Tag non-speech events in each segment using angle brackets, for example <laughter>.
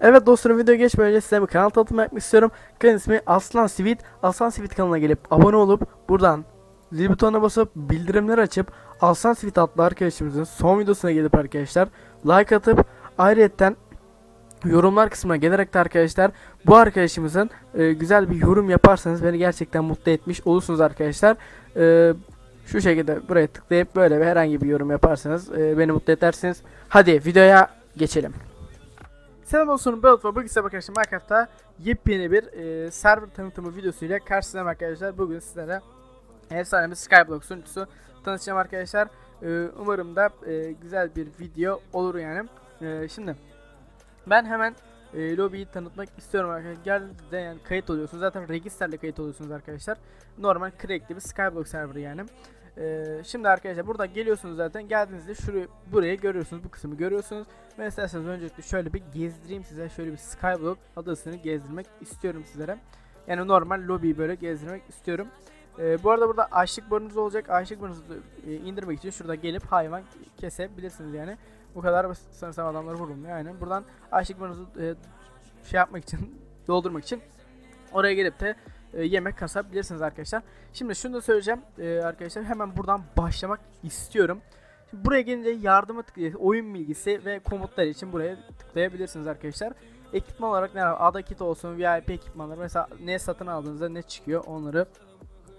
Evet dostlarım video geçmeden önce size bir kanal tanıtımı yapmak istiyorum. Kanal ismi Aslan Sivit. Aslan Sivit kanalına gelip abone olup buradan zil butonuna basıp bildirimleri açıp Aslan Sivit adlı arkadaşımızın son videosuna gelip arkadaşlar like atıp ayrıyetten yorumlar kısmına gelerek de arkadaşlar bu arkadaşımızın e, güzel bir yorum yaparsanız beni gerçekten mutlu etmiş olursunuz arkadaşlar. E, şu şekilde buraya tıklayıp böyle bir herhangi bir yorum yaparsanız e, beni mutlu edersiniz. Hadi videoya geçelim. Selam olsun ben Utku. Bugün size arkadaşlar Minecraft'ta yepyeni bir e, server tanıtımı videosuyla karşınızdayım arkadaşlar. Bugün sizlere efsane bir Skyblock sunucusu tanıtacağım arkadaşlar. E, umarım da e, güzel bir video olur yani. E, şimdi ben hemen e, lobiyi tanıtmak istiyorum arkadaşlar. Geldiğinizde yani kayıt oluyorsunuz. Zaten registerle kayıt oluyorsunuz arkadaşlar. Normal crackli bir Skyblock serverı yani. Ee, şimdi arkadaşlar burada geliyorsunuz zaten. Geldiğinizde şurayı buraya görüyorsunuz. Bu kısmı görüyorsunuz. Ve isterseniz öncelikle şöyle bir gezdireyim size. Şöyle bir Skyblock adasını gezdirmek istiyorum sizlere. Yani normal lobiyi böyle gezdirmek istiyorum. Ee, bu arada burada açlık barınız olacak. Açlık barınızı e, indirmek için şurada gelip hayvan kesebilirsiniz yani. Bu kadar basit. Sanırsam adamları vururum yani buradan açlık barınızı e, şey yapmak için <laughs> doldurmak için oraya gelip de e, yemek kasabilirsiniz arkadaşlar. Şimdi şunu da söyleyeceğim e, arkadaşlar hemen buradan başlamak istiyorum. Şimdi buraya gelince yardıma tıklayıp oyun bilgisi ve komutlar için buraya tıklayabilirsiniz arkadaşlar. Ekipman olarak ne var? Ada kit olsun, VIP ekipmanları mesela ne satın aldığınızda ne çıkıyor onları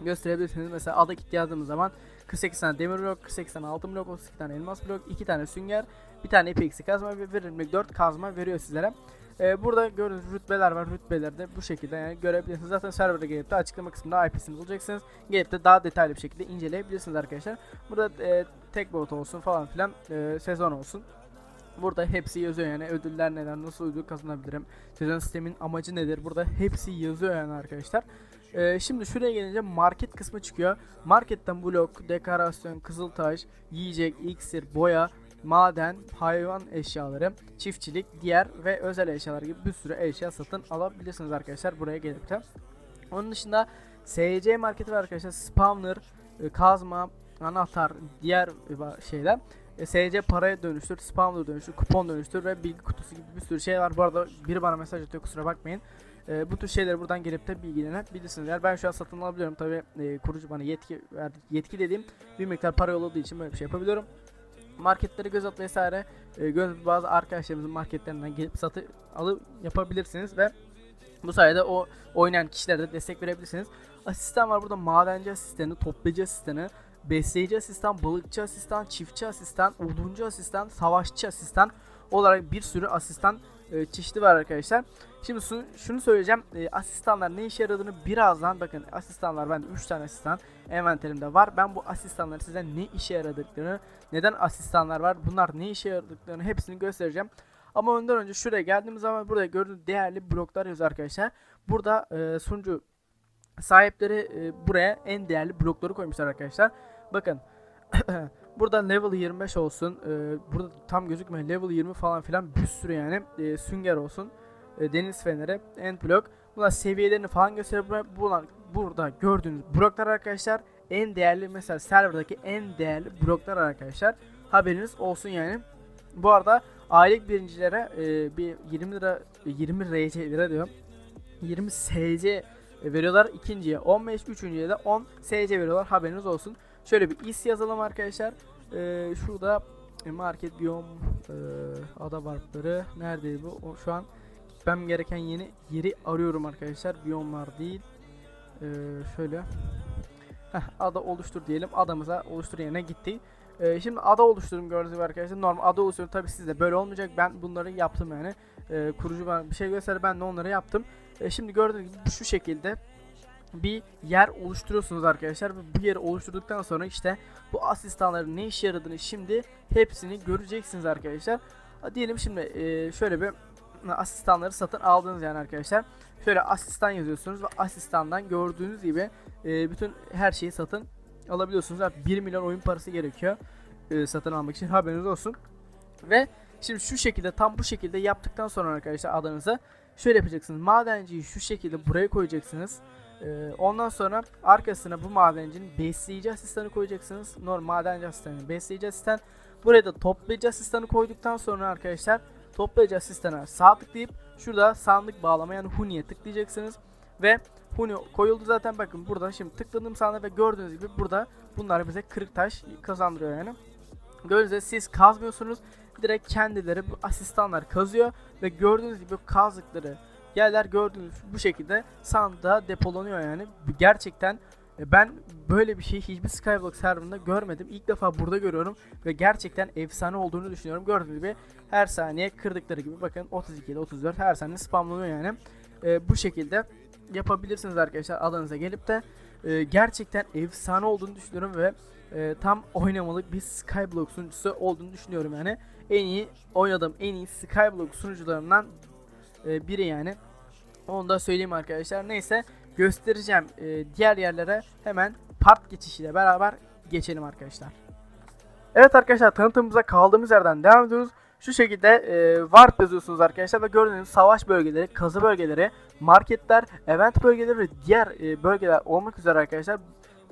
gösterebilirsiniz. Mesela ada kit yazdığımız zaman 48 tane demir blok, 48 tane altın blok, 32 tane elmas blok, 2 tane sünger, bir tane epic kazma ve verilmek 4 kazma veriyor sizlere. Ee, burada gördüğünüz rütbeler var. Rütbeleri de bu şekilde yani görebilirsiniz. Zaten serverda gelip de açıklama kısmında IP'sini bulacaksınız. Gelip de daha detaylı bir şekilde inceleyebilirsiniz arkadaşlar. Burada e, tek bot olsun falan filan e, sezon olsun. Burada hepsi yazıyor yani ödüller neler, nasıl ödül kazanabilirim, sezon sistemin amacı nedir burada hepsi yazıyor yani arkadaşlar. Ee, şimdi şuraya gelince market kısmı çıkıyor. Marketten blok, dekorasyon, kızıltaş, yiyecek, iksir, boya, maden, hayvan eşyaları, çiftçilik, diğer ve özel eşyalar gibi bir sürü eşya satın alabilirsiniz arkadaşlar buraya gelip de. Onun dışında SC marketi var arkadaşlar. Spawner, e, kazma, anahtar, diğer e, şeyler. E, SC paraya dönüştür, spawner dönüştür, kupon dönüştür ve bilgi kutusu gibi bir sürü şey var. Bu arada biri bana mesaj atıyor kusura bakmayın. E, bu tür şeyleri buradan gelip de bilgilenebilirsiniz. Yani ben şu an satın alabiliyorum tabi e, kurucu bana yetki verdi. Yetki dediğim bir miktar para yolladığı için böyle bir şey yapabiliyorum marketleri göz at vesaire e, göz bazı arkadaşlarımızın marketlerinden gelip satı alıp yapabilirsiniz ve bu sayede o oynayan kişilere de destek verebilirsiniz. Asistan var burada madenci asistanı, toplayıcı asistanı, besleyici asistan, balıkçı asistan, çiftçi asistan, oduncu asistan, savaşçı asistan olarak bir sürü asistan e, çeşidi var arkadaşlar. Şimdi şunu, söyleyeceğim. E, asistanlar ne işe yaradığını birazdan bakın asistanlar bende 3 tane asistan envanterimde var. Ben bu asistanları size ne işe yaradıklarını, neden asistanlar var, bunlar ne işe yaradıklarını hepsini göstereceğim. Ama ondan önce şuraya geldiğimiz zaman burada gördüğünüz değerli bloklar yazıyor arkadaşlar. Burada e, sunucu sahipleri e, buraya en değerli blokları koymuşlar arkadaşlar. Bakın <clears throat> burada level 25 olsun. E, burada tam gözükmüyor. Level 20 falan filan bir sürü yani. E, sünger olsun. E, deniz feneri, end blok. Bunlar seviyelerini falan gösteriyor. Bunlar burada gördüğünüz bloklar arkadaşlar. En değerli mesela serverdaki en değerli bloklar arkadaşlar. Haberiniz olsun yani. Bu arada aylık birincilere e, bir 20 lira 20 RC lira diyorum. 20 SC veriyorlar. ikinciye 15, üçüncüye de 10 SC veriyorlar. Haberiniz olsun. Şöyle bir is yazalım arkadaşlar. Ee, şurada market biyom e, ada varlıkları neredeydi bu? O, şu an gitmem gereken yeni yeri arıyorum arkadaşlar. Biyomlar değil. Ee, şöyle. Heh, ada oluştur diyelim. Adamıza oluştur yerine gitti. Ee, şimdi ada oluşturum gördüğünüz gibi arkadaşlar. Normal ada oluşturum tabi sizde böyle olmayacak. Ben bunları yaptım yani. Ee, kurucu bana bir şey gösterdi ben de onları yaptım. Ee, şimdi gördüğünüz gibi şu şekilde bir yer oluşturuyorsunuz arkadaşlar. Bu yeri oluşturduktan sonra işte bu asistanların ne işe yaradığını şimdi hepsini göreceksiniz arkadaşlar. Diyelim şimdi e, şöyle bir asistanları satın aldınız yani arkadaşlar. Şöyle asistan yazıyorsunuz ve asistandan gördüğünüz gibi e, bütün her şeyi satın alabiliyorsunuz. Yani 1 milyon oyun parası gerekiyor e, satın almak için haberiniz olsun. Ve şimdi şu şekilde tam bu şekilde yaptıktan sonra arkadaşlar adınıza şöyle yapacaksınız. Madenciyi şu şekilde buraya koyacaksınız. Ee, ondan sonra arkasına bu madencinin besleyici asistanı koyacaksınız. Normal madenci asistanı, besleyici asistan. Buraya da toplayıcı asistanı koyduktan sonra arkadaşlar toplayıcı asistana sağ tıklayıp şurada sandık bağlama yani Huni'ye tıklayacaksınız ve Huni koyuldu zaten bakın burada şimdi tıkladığım sandık ve gördüğünüz gibi burada bunlar bize kırık taş kazandırıyor yani. Gördüğünüz gibi siz kazmıyorsunuz direkt kendileri bu asistanlar kazıyor ve gördüğünüz gibi kazdıkları yerler gördüğünüz bu şekilde sandığa depolanıyor yani. Gerçekten e, ben böyle bir şey hiçbir Skyblock serverında görmedim. İlk defa burada görüyorum ve gerçekten efsane olduğunu düşünüyorum. Gördüğünüz gibi her saniye kırdıkları gibi bakın 32 ile 34 her saniye spamlanıyor yani. E, bu şekilde yapabilirsiniz arkadaşlar alanınıza gelip de e, gerçekten efsane olduğunu düşünüyorum ve e, tam oynamalık bir Skyblock sunucusu olduğunu düşünüyorum yani. En iyi oynadığım en iyi Skyblock sunucularından e, biri yani. Onu da söyleyeyim arkadaşlar. Neyse göstereceğim e, diğer yerlere hemen part geçişiyle beraber geçelim arkadaşlar. Evet arkadaşlar tanıtımımıza kaldığımız yerden devam ediyoruz. Şu şekilde e, warp yazıyorsunuz arkadaşlar ve gördüğünüz savaş bölgeleri, kazı bölgeleri, marketler, event bölgeleri ve diğer e, bölgeler olmak üzere arkadaşlar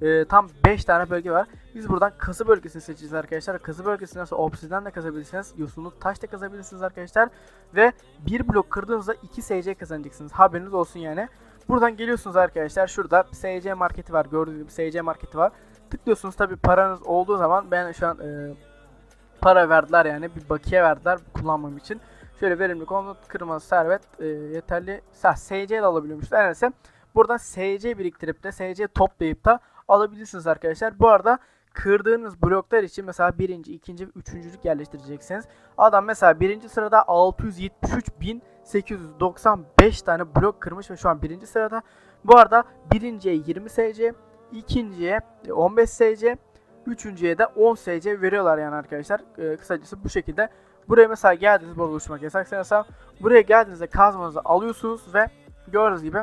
e, tam 5 tane bölge var. Biz buradan kazı bölgesini seçeceğiz arkadaşlar. Kazı bölgesini nasıl obsidian de kazabilirsiniz, yosunlu taş da kazabilirsiniz arkadaşlar. Ve bir blok kırdığınızda 2 SC kazanacaksınız. Haberiniz olsun yani. Buradan geliyorsunuz arkadaşlar. Şurada SC marketi var. Gördüğünüz gibi SC marketi var. Tıklıyorsunuz tabi paranız olduğu zaman ben şu an e, para verdiler yani bir bakiye verdiler kullanmam için. Şöyle verimli konut, kırmızı servet e, yeterli. Sa SC de alabiliyormuşlar. Neyse buradan SC biriktirip de SC toplayıp da alabilirsiniz arkadaşlar. Bu arada kırdığınız bloklar için mesela birinci, ikinci üçüncülük yerleştireceksiniz. Adam mesela birinci sırada 673.895 tane blok kırmış ve şu an birinci sırada. Bu arada birinciye 20 SC, ikinciye 15 SC, üçüncüye de 10 SC veriyorlar yani arkadaşlar. Ee, kısacası bu şekilde. Buraya mesela geldiniz, burada uçmak yasak sanırsam. Buraya geldiğinizde kazmanızı alıyorsunuz ve gördüğünüz gibi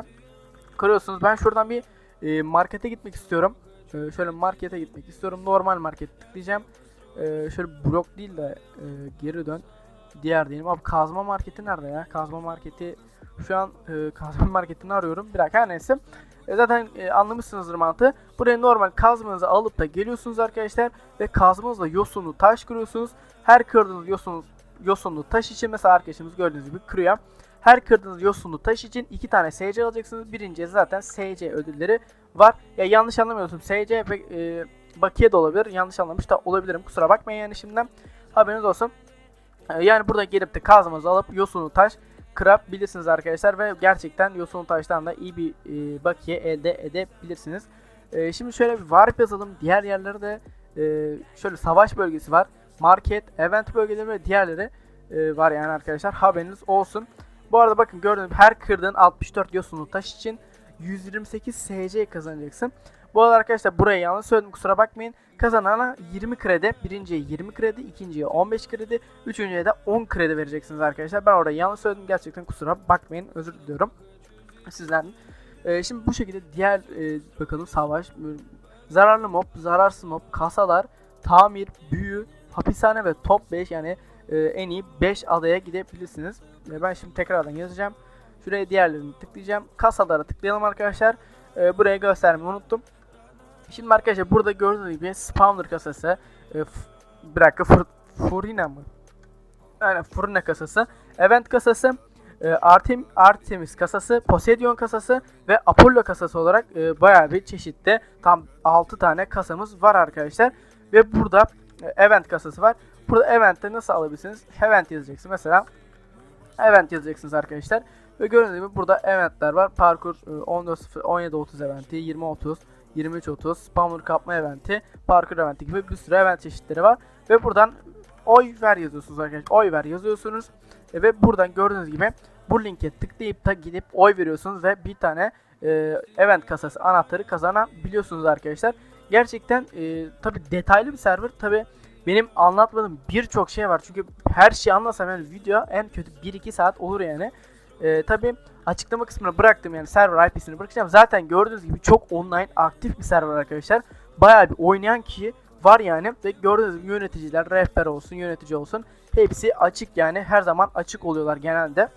kırıyorsunuz. Ben şuradan bir e, markete gitmek istiyorum. Ee, şöyle markete gitmek istiyorum. Normal market tıklayacağım. Ee, şöyle blok değil de e, geri dön. Diğer diyelim. Abi kazma marketi nerede ya? Kazma marketi şu an e, <laughs> kazma marketini arıyorum. Bir dakika her neyse. E, zaten e, anlamışsınızdır mantığı. Buraya normal kazmanızı alıp da geliyorsunuz arkadaşlar. Ve kazmanızla yosunlu taş kırıyorsunuz. Her kırdığınız yosunlu, yosunlu taş için mesela arkadaşımız gördüğünüz gibi kırıyor. Her kırdığınız yosunlu taş için iki tane SC alacaksınız. Birinciye zaten SC ödülleri var. Ya yanlış anlamıyorsun. SC ve e, bakiye de olabilir. Yanlış anlamış da olabilirim. Kusura bakmayın yani şimdiden. Haberiniz olsun. E, yani burada gelip de kazmanızı alıp yosunlu taş kırabilirsiniz arkadaşlar ve gerçekten yosunlu taştan da iyi bir e, bakiye elde edebilirsiniz. E, şimdi şöyle bir warp yazalım. Diğer yerlerde de e, şöyle savaş bölgesi var. Market, event bölgeleri ve diğerleri e, var yani arkadaşlar. Haberiniz olsun. Bu arada bakın gördüğünüz her kırdığın 64 yosunlu taş için 128 SC kazanacaksın. Bu arada arkadaşlar buraya yanlış söyledim kusura bakmayın. Kazanana 20 kredi, birinciye 20 kredi, ikinciye 15 kredi, üçüncüye de 10 kredi vereceksiniz arkadaşlar. Ben orada yanlış söyledim gerçekten kusura bakmayın özür diliyorum sizden. Ee, şimdi bu şekilde diğer e, bakalım savaş, zararlı mob, zararsız mob, kasalar, tamir, büyü, hapishane ve top 5 yani e, en iyi 5 adaya gidebilirsiniz. Ve ben şimdi tekrardan yazacağım. Şuraya diğerlerini tıklayacağım. Kasalara tıklayalım arkadaşlar. E, buraya göstermeyi unuttum. Şimdi arkadaşlar burada gördüğünüz gibi spawner kasası. E, bir dakika fur, Furina mı? Aynen Furina kasası. Event kasası. E, Artem, Artemis kasası, Poseidon kasası ve Apollo kasası olarak e, bayağı bir çeşitli tam 6 tane kasamız var arkadaşlar. Ve burada e, event kasası var. Burada event'te nasıl alabilirsiniz? Event yazacaksınız. Mesela event yazacaksınız arkadaşlar. Ve gördüğünüz gibi burada eventler var. Parkur 17-30 eventi, 20-30, 23-30, spawner kapma eventi, parkur eventi gibi bir sürü event çeşitleri var. Ve buradan oy ver yazıyorsunuz arkadaşlar. Oy ver yazıyorsunuz. E, ve buradan gördüğünüz gibi bu linke tıklayıp da gidip oy veriyorsunuz ve bir tane e, event kasası anahtarı kazanabiliyorsunuz arkadaşlar. Gerçekten e, tabi detaylı bir server. Tabi benim anlatmadığım birçok şey var. Çünkü her şeyi anlasam yani video en kötü 1-2 saat olur yani. Ee, tabii açıklama kısmına bıraktım yani server IP'sini bırakacağım. Zaten gördüğünüz gibi çok online aktif bir server arkadaşlar. Bayağı bir oynayan kişi var yani ve gördüğünüz gibi yöneticiler, rehber olsun, yönetici olsun hepsi açık yani her zaman açık oluyorlar genelde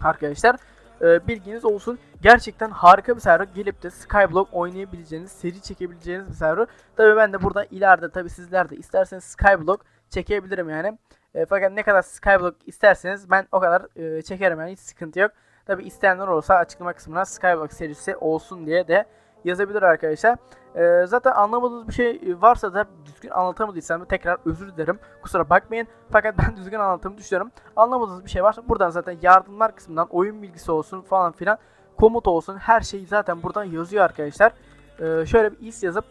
arkadaşlar. Ee, bilginiz olsun. Gerçekten harika bir server. Gelip de Skyblock oynayabileceğiniz, seri çekebileceğiniz bir server. Tabii ben de burada ileride tabii sizler de isterseniz Skyblock çekebilirim yani. E, fakat ne kadar Skyblock isterseniz ben o kadar e, çekerim yani hiç sıkıntı yok. Tabi isteyenler olursa açıklama kısmına Skyblock serisi olsun diye de yazabilir arkadaşlar. E, zaten anlamadığınız bir şey varsa da düzgün anlatamadıysam tekrar özür dilerim. Kusura bakmayın. Fakat <laughs> ben düzgün anlattığımı düşünüyorum. Anlamadığınız bir şey varsa buradan zaten yardımlar kısmından oyun bilgisi olsun falan filan komut olsun her şey zaten buradan yazıyor arkadaşlar. E, şöyle bir is yazıp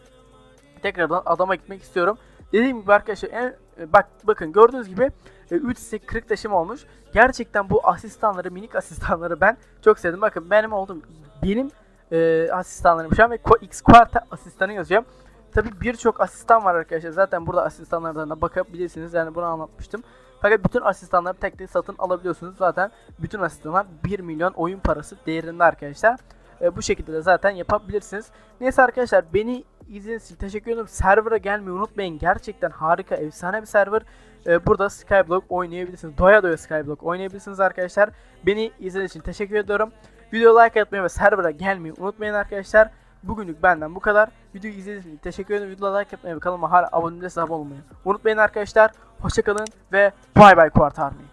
tekrardan adama gitmek istiyorum. Dediğim gibi arkadaşlar en, e, bak bakın gördüğünüz gibi 3 stack kırık taşım olmuş. Gerçekten bu asistanları minik asistanları ben çok sevdim. Bakın benim oldum benim e, asistanlarım şu an ve X Quarta asistanı yazıyor. Tabi birçok asistan var arkadaşlar. Zaten burada asistanlardan da bakabilirsiniz. Yani bunu anlatmıştım. Fakat bütün asistanları tek tek satın alabiliyorsunuz. Zaten bütün asistanlar 1 milyon oyun parası değerinde arkadaşlar. E, bu şekilde de zaten yapabilirsiniz. Neyse arkadaşlar beni izlediğiniz için teşekkür ederim. Server'a gelmeyi unutmayın. Gerçekten harika, efsane bir server. E, burada Skyblock oynayabilirsiniz. Doya doya Skyblock oynayabilirsiniz arkadaşlar. Beni izlediğiniz için teşekkür ediyorum. Videoya like atmayı ve server'a gelmeyi unutmayın arkadaşlar. Bugünlük benden bu kadar. Videoyu izlediğiniz için teşekkür ederim. Videoya like atmayı ve kanalıma hala abone değilseniz abone olmayı unutmayın arkadaşlar. Hoşçakalın ve bay bay Kuart Army.